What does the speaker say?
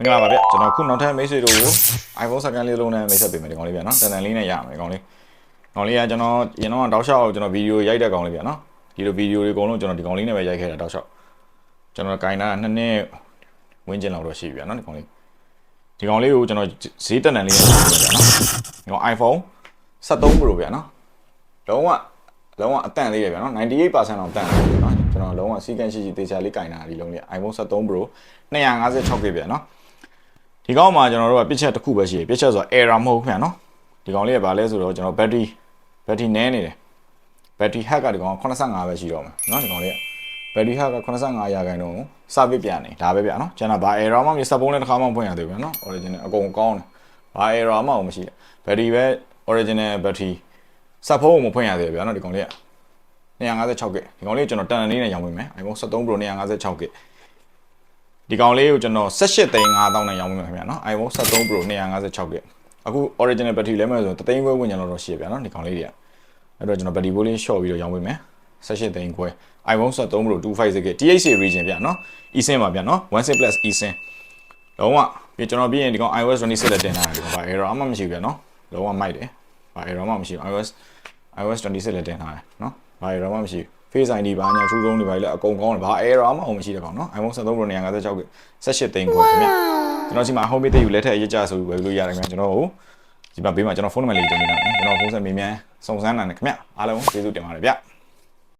မင်္ဂလာပါဗျကျွန်တော်ခုနောက်ထပ်မိတ်ဆွေတို့ကို iPhone စကန်လေးလုံးနဲ့မိတ်ဆက်ပေးမယ်ဒီကောင်လေးဗျနော်တန်တန်လေးနဲ့ရမယ်ဒီကောင်လေးကောင်လေးကကျွန်တော်ရင်တော့တောက်လျှောက်ကျွန်တော်ဗီဒီယိုရိုက်တဲ့ကောင်လေးဗျနော်ဒီလိုဗီဒီယိုတွေအကုန်လုံးကျွန်တော်ဒီကောင်လေးနဲ့ပဲရိုက်ခဲ့တာတောက်လျှောက်ကျွန်တော်ကင်တာနှစ်နှစ်ဝင်းကျင်လောက်တော့ရှိပြီဗျနော်ဒီကောင်လေးဒီကောင်လေးကိုကျွန်တော်ဈေးတက်တန်လေးနဲ့ရမယ်ဗျနော်ဒီကောင် iPhone 73 Pro ဗျနော်လုံးဝလုံးဝအတန့်လေးရဗျနော်98%လောက်တန့်တယ်ဗျနော်ကျွန်တော်လုံးဝစီကန်းရှိရှိတေချာလေးကင်တာဒီလုံးလေး iPhone 73 Pro 256 GB ဗျနော် ဒီကောင်မှာကျွန်တော်တို့ကပြစ်ချက်တစ်ခုပဲရှိတယ်ပြစ်ချက်ဆိုတော့ error မဟုတ်ခင်ဗျာနော်ဒီကောင်လေးကဘာလဲဆိုတော့ကျွန်တော် battery battery နည်းနေတယ် battery hack ကဒီကောင်က85ပဲရှိတော့မှာနော်ဒီကောင်လေးက battery hack က85ရာခိုင်နှုန်းကိုစပစ်ပြန်နေဒါပဲဗျာနော်ကျွန်တော်ဘာ error မှမစပ်ပုံးနဲ့တစ်ခါမှဖွင့်ရသေးဘူးဗျာနော် original အကုန်ကောင်းတယ်ဘာ error မှမရှိတယ် battery ပဲ original battery စပ်ဖုံးကိုမဖွင့်ရသေးဘူးဗျာနော်ဒီကောင်လေးက256 GB ဒီကောင်လေးကိုကျွန်တော်တန်တန်လေးနဲ့ရောင်းပေးမယ် iPhone 13 Pro 256 GB ဒီကောင်လေးကိုကျွန်တော်18သိန်း5000နဲ့ရောင်းပေးမှာခင်ဗျာနော် iPhone 13 Pro 256 GB အခု original battery လဲမယ်ဆိုတသိန်းခွဲဝင်ကြတော့တော့ရှိရဗျာနော်ဒီကောင်လေးတွေကအဲ့တော့ကျွန်တော် battery ဘိုးလေး short ပြီးတော့ရောင်းပေးမယ်18သိန်းခွဲ iPhone 13 Pro 256 GB THC region ဗျာနော် eSIM ပါဗျာနော်16 plus eSIM လုံးဝပြီးကျွန်တော်ပြီးရင်ဒီကောင် iOS 26လည်းတင်ထားတယ်ဒီကောင်ဘာ error မှမရှိဘူးဗျာနော်လုံးဝမိုက်တယ်ဘာ error မှမရှိဘူး iOS iOS 26လည်းတင်ထားတယ်နော်ဘာ error မှမရှိဘူး Face ID ဘာညာထူးဆုံးတွေဘာလဲအကုန်ကောင်းတယ်ဘာ error မှမရှိတဲ့ကောင်နော် iPhone 13 Pro 256က18သိန်းခွဲခင်ဗျကျွန်တော်စီမှာ home page ယူလက်ထက်ရကြဆိုပြီးဝယ်လို့ရတယ်ခင်ဗျကျွန်တော်ကိုဒီမှာဘေးမှာကျွန်တော်ဖုန်းနံပါတ်လေးတင်ပေးထားမယ်ကျွန်တော်ဖုန်းဆက်မေးမြန်းစုံစမ်းနိုင်တယ်ခင်ဗျအားလုံးကျေးဇူးတင်ပါတယ်ဗျ